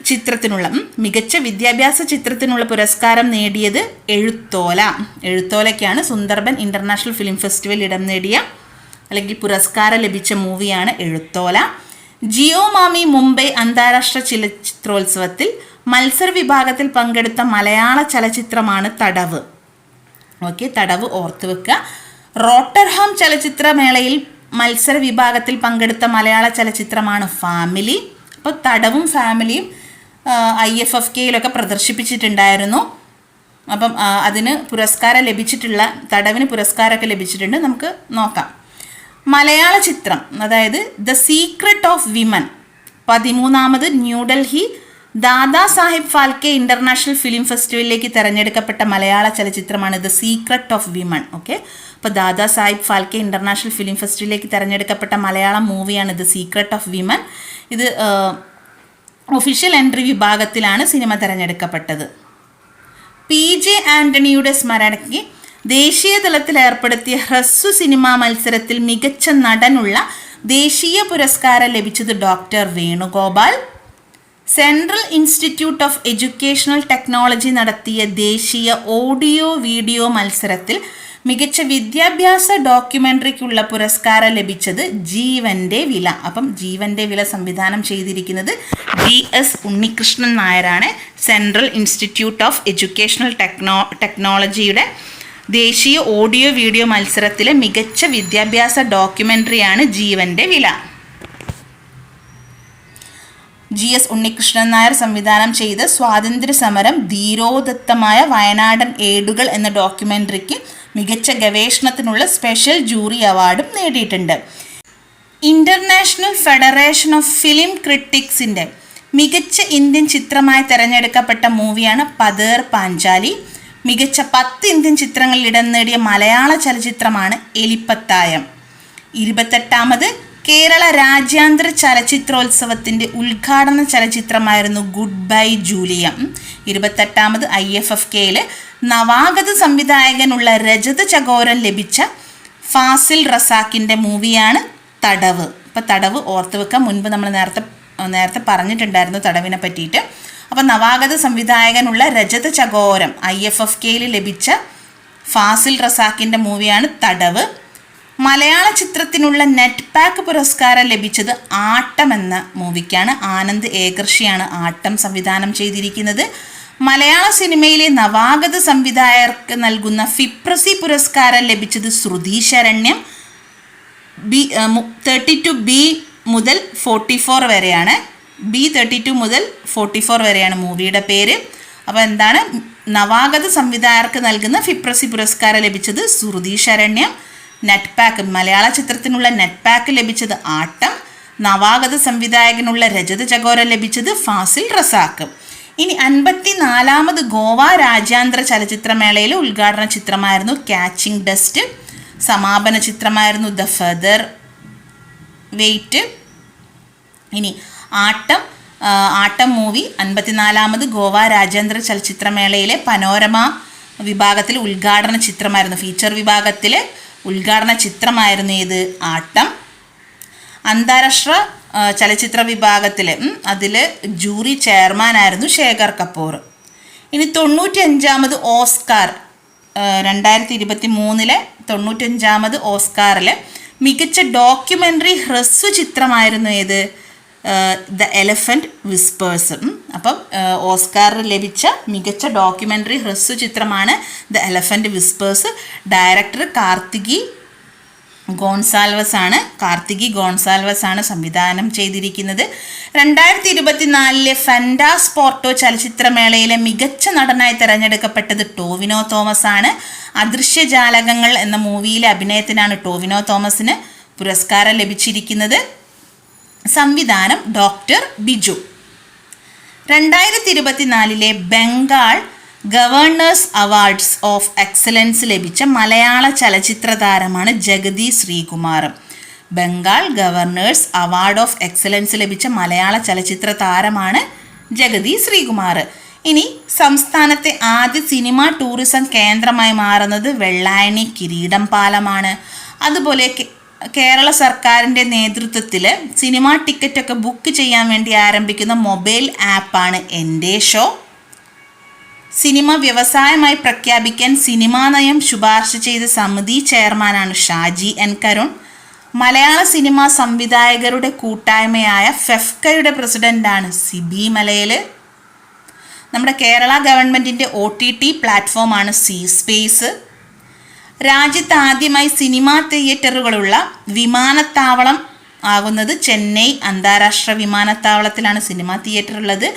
[SPEAKER 1] ചിത്രത്തിനുള്ള മികച്ച വിദ്യാഭ്യാസ ചിത്രത്തിനുള്ള പുരസ്കാരം നേടിയത് എഴുത്തോല. എഴുത്തോലയ്ക്കാണ് സുന്ദർബൻ ഇന്റർനാഷണൽ ഫിലിം ഫെസ്റ്റിവൽ ഇടം നേടിയ അല്ലെങ്കിൽ പുരസ്കാരം ലഭിച്ച മൂവിയാണ് എഴുത്തോല. ജിയോ മാമി മുംബൈ അന്താരാഷ്ട്ര ചലച്ചിത്രോത്സവത്തിൽ മത്സര വിഭാഗത്തിൽ പങ്കെടുത്ത മലയാള ചലച്ചിത്രമാണ് തടവ്. ഓക്കെ തടവ് ഓർത്തു വെക്കുക. റോട്ടർഹാം ചലച്ചിത്രമേളയിൽ മത്സര വിഭാഗത്തിൽ പങ്കെടുത്ത മലയാള ചലച്ചിത്രമാണ് ഫാമിലി. അപ്പോൾ തടവും ഫാമിലിയും ഐ എഫ് എഫ് കെയിലൊക്കെ പ്രദർശിപ്പിച്ചിട്ടുണ്ടായിരുന്നു. അപ്പം അതിന് പുരസ്കാരം ലഭിച്ചിട്ടുള്ള തടവിന് പുരസ്കാരമൊക്കെ ലഭിച്ചിട്ടുണ്ട്. നമുക്ക് നോക്കാം. മലയാള ചിത്രം അതായത് ദ സീക്രട്ട് ഓഫ് വിമൻ പതിമൂന്നാമത് ന്യൂഡൽഹി ദാദാ സാഹിബ് ഫാൽക്കെ ഇന്റർനാഷണൽ ഫിലിം ഫെസ്റ്റിവലിലേക്ക് തിരഞ്ഞെടുക്കപ്പെട്ട മലയാള ചലച്ചിത്രമാണ് the secret of women okay അപ്പോൾ ദാദാ സാഹിബ് ഫാൽക്കെ ഇന്റർനാഷണൽ ഫിലിം ഫെസ്റ്റിവലിലേക്ക് തിരഞ്ഞെടുക്കപ്പെട്ട മലയാളം മൂവിയാണ് ദ സീക്രട്ട് ഓഫ് വിമൻ ഇത് ഒഫീഷ്യൽ എൻട്രി വിഭാഗത്തിലാണ് സിനിമ തിരഞ്ഞെടുക്കപ്പെട്ടത്. പി ജെ ആന്റണിയുടെ സ്മരണയ്ക്ക് ദേശീയ തലത്തിൽ ഏർപ്പെടുത്തിയ ഹ്രസ്വ സിനിമാ മത്സരത്തിൽ മികച്ച നടനുള്ള ദേശീയ പുരസ്കാരം ലഭിച്ചത് doctor Venugopal. Central institute of educational technology നടത്തിയ ദേശീയ ഓഡിയോ വീഡിയോ മത്സരത്തിൽ മികച്ച വിദ്യാഭ്യാസ ഡോക്യുമെന്ററിക്കുള്ള പുരസ്കാരം ലഭിച്ചത് ജീവന്റെ വില. അപ്പം ജീവന്റെ വില സംവിധാനം ചെയ്തിരിക്കുന്നത് ജി എസ് ഉണ്ണികൃഷ്ണൻ നായരാണ്. Central institute of educational techno ടെക്നോളജിയുടെ ദേശീയ ഓഡിയോ വീഡിയോ മത്സരത്തിലെ മികച്ച വിദ്യാഭ്യാസ ഡോക്യുമെന്ററിയാണ് ജീവന്റെ വില. ജി എസ് ഉണ്ണികൃഷ്ണൻ നായർ സംവിധാനം ചെയ്ത സ്വാതന്ത്ര്യ സമരം ധീരോദത്തമായ വയനാടൻ ഏടുകൾ എന്ന ഡോക്യുമെന്ററിക്ക് മികച്ച ഗവേഷണത്തിനുള്ള സ്പെഷ്യൽ ജൂറി അവാർഡും നേടിയിട്ടുണ്ട്. ഇന്റർനാഷണൽ ഫെഡറേഷൻ ഓഫ് ഫിലിം ക്രിട്ടിക്സിന്റെ മികച്ച ഇന്ത്യൻ ചിത്രമായി തിരഞ്ഞെടുക്കപ്പെട്ട മൂവിയാണ് പതേർ പാഞ്ചാലി. മികച്ച പത്ത് ഇന്ത്യൻ ചിത്രങ്ങളിൽ ഇടം നേടിയ മലയാള ചലച്ചിത്രമാണ് എലിപ്പത്തായം. ഇരുപത്തെട്ടാമത് കേരള രാജ്യാന്തര ചലച്ചിത്രോത്സവത്തിന്റെ ഉദ്ഘാടന ചലച്ചിത്രമായിരുന്നു ഗുഡ് ബൈ ജൂലിയം. ഇരുപത്തെട്ടാമത് ഐ എഫ് എഫ് കെയിൽ നവാഗത സംവിധായകനുള്ള രജത ചകോരൻ ലഭിച്ച ഫാസിൽ റസാക്കിന്റെ മൂവിയാണ് തടവ്. ഇപ്പം തടവ് ഓർത്ത് വെക്കാൻ മുൻപ് നമ്മൾ നേരത്തെ നേരത്തെ പറഞ്ഞിട്ടുണ്ടായിരുന്നു തടവിനെ പറ്റിയിട്ട്. അപ്പം നവാഗത സംവിധായകനുള്ള രജത ചകോരം ഐ എഫ് എഫ് കെയിൽ ലഭിച്ച ഫാസിൽ റസാക്കിന്റെ മൂവിയാണ് തടവ്. മലയാള ചിത്രത്തിനുള്ള നെറ്റ് പാക്ക് പുരസ്കാരം ലഭിച്ചത് ആട്ടം എന്ന മൂവിക്കാണ്. ആനന്ദ് ഏകർഷിയാണ് ആട്ടം സംവിധാനം ചെയ്തിരിക്കുന്നത്. മലയാള സിനിമയിലെ നവാഗത സംവിധായകർക്ക് നൽകുന്ന ഫിപ്രസി പുരസ്കാരം ലഭിച്ചത് Shruthi Saranyam B thirty two B മുതൽ ഫോർട്ടി ഫോർ വരെയാണ്. ബി തേർട്ടി ടു മുതൽ ഫോർട്ടി ഫോർ വരെയാണ് മൂവിയുടെ പേര്. അപ്പോൾ എന്താണ്? നവാഗത സംവിധായകർക്ക് നൽകുന്ന ഫിപ്രസി പുരസ്കാരം ലഭിച്ചത് ശ്രുതി ശരണ്യം നെറ്റ് പാക്ക് മലയാള ചിത്രത്തിനുള്ള നെറ്റ് പാക്ക് ലഭിച്ചത് ആട്ടം. നവാഗത സംവിധായകനുള്ള രജത ചകോര ലഭിച്ചത് ഫാസിൽ റസാക്ക്. ഇനി അൻപത്തി നാലാമത് ഗോവ രാജ്യാന്തര ചലച്ചിത്രമേളയിലെ ഉദ്ഘാടന ചിത്രമായിരുന്നു ക്യാച്ചിങ് ഡസ്റ്റ് സമാപന ചിത്രമായിരുന്നു ദ ഫെദർ വെയിറ്റ് ഇനി ആട്ടം ആട്ടം മൂവി അൻപത്തിനാലാമത് ഗോവ രാജ്യാന്തര ചലച്ചിത്രമേളയിലെ പനോരമ വിഭാഗത്തിൽ ഉദ്ഘാടന ചിത്രമായിരുന്നു. ഫീച്ചർ വിഭാഗത്തിലെ ഉദ്ഘാടന ചിത്രമായിരുന്നു ഇത് ആട്ടം. അന്താരാഷ്ട്ര ചലച്ചിത്ര വിഭാഗത്തിൽ അതിൽ ജൂറി ചെയർമാനായിരുന്നു ശേഖർ കപൂർ. ഇനി തൊണ്ണൂറ്റി അഞ്ചാമത് ഓസ്കാർ രണ്ടായിരത്തി ഇരുപത്തി മൂന്നിലെ തൊണ്ണൂറ്റഞ്ചാമത് ഓസ്കാറിൽ മികച്ച ഡോക്യുമെന്ററി ഹ്രസ്വ ചിത്രമായിരുന്നു ഏത്? ദ എലഫന്റ് വിസ്പേഴ്സ് അപ്പം ഓസ്കാർ ലഭിച്ച മികച്ച ഡോക്യുമെന്ററി ഹ്രസ്വ ചിത്രമാണ് the elephant whispers director Kartiki Gonsalves ആണ് കാർത്തികി ഗോൺസാൽവസ് ആണ് സംവിധാനം ചെയ്തിരിക്കുന്നത്. രണ്ടായിരത്തി ഇരുപത്തിനാലിലെ ഫെൻഡാസ് പോർട്ടോ ചലച്ചിത്രമേളയിലെ മികച്ച നടനായി തിരഞ്ഞെടുക്കപ്പെട്ടത് ടോവിനോ തോമസ് ആണ് അദൃശ്യജാലകങ്ങൾ എന്ന മൂവിയിലെ അഭിനയത്തിനാണ് ടോവിനോ തോമസിന് പുരസ്കാരം ലഭിച്ചിരിക്കുന്നത്. സംവിധാനം ഡോക്ടർ ബിജു. രണ്ടായിരത്തി ഇരുപത്തിനാലിലെ Bengal governors awards of excellence ലഭിച്ച മലയാള ചലച്ചിത്ര താരമാണ് Jagathy Sreekumar. Bengal governors award of excellence ലഭിച്ച മലയാള ചലച്ചിത്ര താരമാണ് ജഗതി ശ്രീകുമാർ. ഇനി സംസ്ഥാനത്തെ ആദ്യ സിനിമ ടൂറിസം കേന്ദ്രമായി മാറുന്നത് വെള്ളായണി കിരീടം പാലമാണ്. അതുപോലെ കേരള സർക്കാരിന്റെ നേതൃത്വത്തിൽ സിനിമാ ടിക്കറ്റൊക്കെ ബുക്ക് ചെയ്യാൻ വേണ്ടി ആരംഭിക്കുന്ന മൊബൈൽ ആപ്പാണ് എന്റെ ഷോ. സിനിമ വ്യവസായമായി പ്രഖ്യാപിക്കാൻ സിനിമാ നയം ശുപാർശ ചെയ്ത സമിതി ചെയർമാനാണ് ഷാജി എൻ കരുൺ. മലയാള സിനിമാ സംവിധായകരുടെ കൂട്ടായ്മയായ ഫെഫ്കയുടെ പ്രസിഡന്റാണ് സിബി മലയിൽ നമ്മുടെ കേരള ഗവൺമെന്റിന്റെ ഒ ടി ടി പ്ലാറ്റ്ഫോമാണ് സി സ്പേസ്. രാജ്യത്ത് ആദ്യമായി സിനിമാ തിയേറ്ററുകളുള്ള വിമാനത്താവളം ആകുന്നത് ചെന്നൈ അന്താരാഷ്ട്ര വിമാനത്താവളത്തിലാണ് സിനിമാ തിയേറ്റർ ഉള്ളത്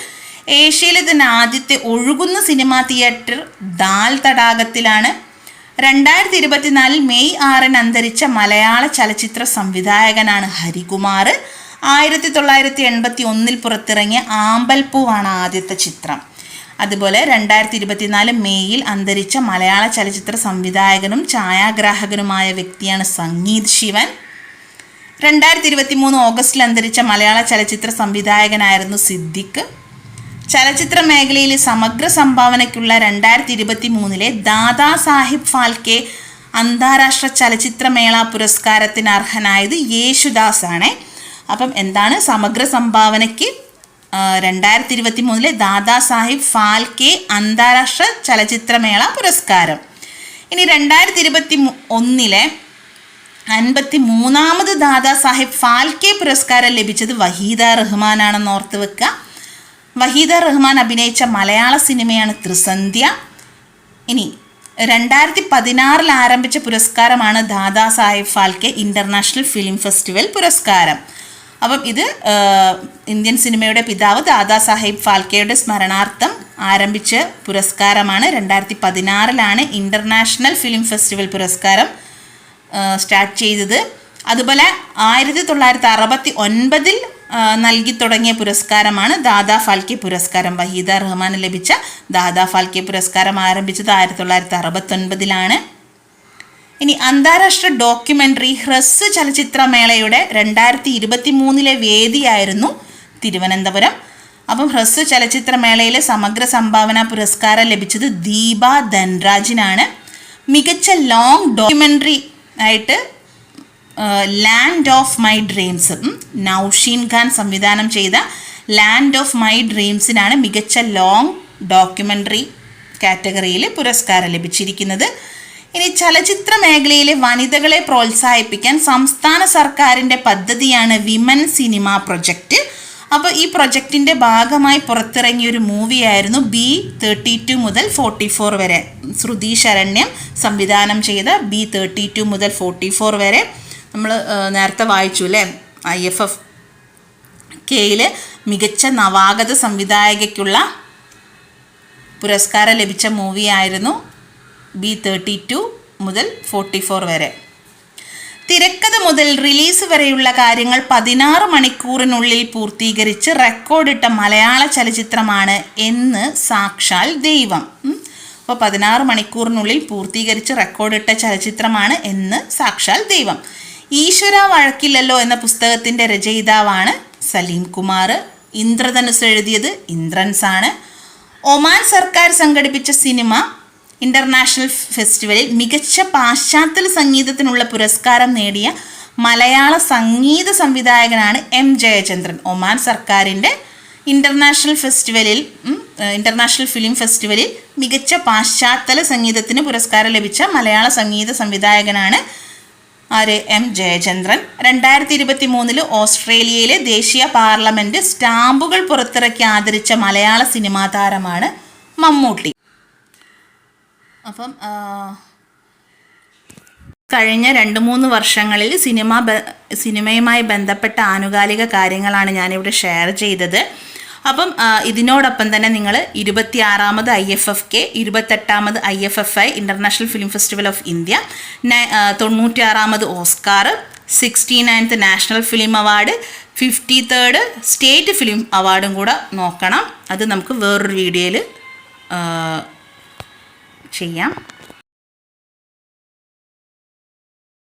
[SPEAKER 1] ഏഷ്യയിലെ തന്നെ ആദ്യത്തെ ഒഴുകുന്ന സിനിമാ തിയേറ്റർ ദാൽ തടാകത്തിലാണ്. രണ്ടായിരത്തി ഇരുപത്തിനാലിൽ മെയ് ആറിന് അന്തരിച്ച മലയാള ചലച്ചിത്ര സംവിധായകനാണ് ഹരികുമാർ. ആയിരത്തി തൊള്ളായിരത്തി എൺപത്തി ഒന്നിൽ പുറത്തിറങ്ങിയ ആമ്പൽപ്പൂവാണ് ആദ്യത്തെ ചിത്രം. അതുപോലെ രണ്ടായിരത്തി ഇരുപത്തിനാല് മെയ്യിൽ അന്തരിച്ച മലയാള ചലച്ചിത്ര സംവിധായകനും ഛായാഗ്രാഹകനുമായ വ്യക്തിയാണ് സംഗീത് ശിവൻ. രണ്ടായിരത്തി ഇരുപത്തി മൂന്ന് ഓഗസ്റ്റിൽ അന്തരിച്ച മലയാള ചലച്ചിത്ര സംവിധായകനായിരുന്നു സിദ്ദിഖ്. ചലച്ചിത്ര മേഖലയിലെ സമഗ്ര സംഭാവനയ്ക്കുള്ള രണ്ടായിരത്തി ഇരുപത്തി മൂന്നിലെ ദാദാ സാഹിബ് ഫാൽക്കെ അന്താരാഷ്ട്ര ചലച്ചിത്രമേള പുരസ്കാരത്തിന് അർഹനായത് യേശുദാസ് ആണ് അപ്പം എന്താണ് സമഗ്ര സംഭാവനയ്ക്ക് രണ്ടായിരത്തി ഇരുപത്തി മൂന്നിലെ ദാദാ സാഹിബ് ഫാൽക്കെ അന്താരാഷ്ട്ര ചലച്ചിത്രമേള പുരസ്കാരം. ഇനി രണ്ടായിരത്തി ഇരുപത്തി ഒന്നിലെ അൻപത്തി മൂന്നാമത് ദാദാ സാഹിബ് ഫാൽക്കെ പുരസ്കാരം ലഭിച്ചത് വഹീദ റഹ്മാനാണെന്ന് ഓർത്ത് വെക്കുക. വഹീദ റഹ്മാൻ അഭിനയിച്ച മലയാള സിനിമയാണ് ത്രിസന്ധ്യ. ഇനി രണ്ടായിരത്തി പതിനാറിൽ ആരംഭിച്ച പുരസ്കാരമാണ് Dada Saheb Phalke international film festival പുരസ്കാരം. അപ്പം ഇത് ഇന്ത്യൻ സിനിമയുടെ പിതാവ് ദാദാ സാഹിബ് ഫാൽക്കെയുടെ സ്മരണാർത്ഥം ആരംഭിച്ച പുരസ്കാരമാണ്. രണ്ടായിരത്തി പതിനാറിലാണ് ഇന്റർനാഷണൽ ഫിലിം ഫെസ്റ്റിവൽ പുരസ്കാരം സ്റ്റാർട്ട് ചെയ്തത്. അതുപോലെ ആയിരത്തി തൊള്ളായിരത്തി അറുപത്തി ഒൻപതിൽ നൽകി തുടങ്ങിയ പുരസ്കാരമാണ് ദാദാ ഫാൽക്കെ പുരസ്കാരം. വഹീദ റഹ്മാൻ ലഭിച്ച ദാദാ ഫാൽക്കെ പുരസ്കാരം ആരംഭിച്ചത് ആയിരത്തി തൊള്ളായിരത്തി അറുപത്തൊൻപതിലാണ് ഇനി അന്താരാഷ്ട്ര ഡോക്യുമെന്ററി ഹ്രസ് ചലച്ചിത്രമേളയുടെ രണ്ടായിരത്തി ഇരുപത്തി മൂന്നിലെ വേദിയായിരുന്നു തിരുവനന്തപുരം. അപ്പം ഹ്രസ് ചലച്ചിത്രമേളയിലെ സമഗ്ര സംഭാവന പുരസ്കാരം ലഭിച്ചത് ദീപ ധൻരാജിനാണ്. മികച്ച ലോങ് ഡോക്യുമെന്ററി ആയിട്ട് land of my dreams Nausheen Khan സംവിധാനം ചെയ്ത ലാൻഡ് ഓഫ് മൈ ഡ്രീംസിനാണ് മികച്ച ലോങ് ഡോക്യുമെന്ററി കാറ്റഗറിയിൽ പുരസ്കാരം ലഭിച്ചിരിക്കുന്നത്. ഇനി ചലച്ചിത്ര മേഖലയിലെ വനിതകളെ പ്രോത്സാഹിപ്പിക്കാൻ സംസ്ഥാന സർക്കാരിന്റെ പദ്ധതിയാണ് വിമൻ സിനിമ പ്രൊജക്റ്റ്. അപ്പോൾ ഈ പ്രൊജക്റ്റിന്റെ ഭാഗമായി പുറത്തിറങ്ങിയ ഒരു മൂവിയായിരുന്നു ബി തേർട്ടി ടു മുതൽ ഫോർട്ടി ഫോർ വരെ. ശ്രുതി ശരണ്യം സംവിധാനം ചെയ്ത ബി തേർട്ടി ടു മുതൽ ഫോർട്ടി ഫോർ വരെ നമ്മൾ നേരത്തെ വായിച്ചു അല്ലേ? ഐ എഫ് എഫ് കെയിൽ മികച്ച നവാഗത സംവിധായകയ്ക്കുള്ള പുരസ്കാരം ലഭിച്ച മൂവിയായിരുന്നു ബി തേർട്ടി ടു മുതൽ ഫോർട്ടി ഫോർ വരെ. തിരക്കഥ മുതൽ റിലീസ് വരെയുള്ള കാര്യങ്ങൾ പതിനാറ് മണിക്കൂറിനുള്ളിൽ പൂർത്തീകരിച്ച് റെക്കോർഡിട്ട മലയാള ചലച്ചിത്രമാണ് എന്ന് സാക്ഷാൽ ദൈവം. അപ്പോൾ പതിനാറ് മണിക്കൂറിനുള്ളിൽ പൂർത്തീകരിച്ച് റെക്കോർഡിട്ട ചലച്ചിത്രമാണ് എന്ന് സാക്ഷാൽ ദൈവം. ഈശ്വര വഴക്കില്ലല്ലോ എന്ന പുസ്തകത്തിന്റെ രചയിതാവാണ് സലീം കുമാർ. ഇന്ദ്രധനുസ് എഴുതിയത് ഇന്ദ്രൻസാണ്. ഒമാൻ സർക്കാർ സംഘടിപ്പിച്ച സിനിമ ഇന്റർനാഷണൽ ഫെസ്റ്റിവലിൽ മികച്ച പാശ്ചാത്യ സംഗീതത്തിനുള്ള പുരസ്കാരം നേടിയ മലയാള സംഗീത സംവിധായകനാണ് എം ജയചന്ദ്രൻ. ഒമാൻ സർക്കാരിന്റെ ഇന്റർനാഷണൽ ഫെസ്റ്റിവലിൽ ഇന്റർനാഷണൽ ഫിലിം ഫെസ്റ്റിവലിൽ മികച്ച പാശ്ചാത്തല സംഗീതത്തിന് പുരസ്കാരം ലഭിച്ച മലയാള സംഗീത സംവിധായകനാണ് ആര്? എം ജയചന്ദ്രൻ. രണ്ടായിരത്തി ഇരുപത്തി മൂന്നിൽ ഓസ്ട്രേലിയയിലെ ദേശീയ പാർലമെന്റ് സ്റ്റാമ്പുകൾ പുറത്തിറക്കി ആദരിച്ച മലയാള സിനിമാ താരമാണ് മമ്മൂട്ടി. അപ്പം കഴിഞ്ഞ രണ്ട് മൂന്ന് വർഷങ്ങളിൽ സിനിമ സിനിമയുമായി ബന്ധപ്പെട്ട ആനുകാലിക കാര്യങ്ങളാണ് ഞാനിവിടെ ഷെയർ ചെയ്തത്. അപ്പം ഇതിനോടൊപ്പം തന്നെ നിങ്ങൾ ഇരുപത്തി ആറാമത് I F F K ഇരുപത്തെട്ടാമത് I F F I international film festival of India തൊണ്ണൂറ്റിയാറാമത് Oscar sixty ninth national film award fifty third state film അവാർഡും കൂടെ നോക്കണം. അത് നമുക്ക് വേറൊരു വീഡിയോയിൽ ചെയ്യാം.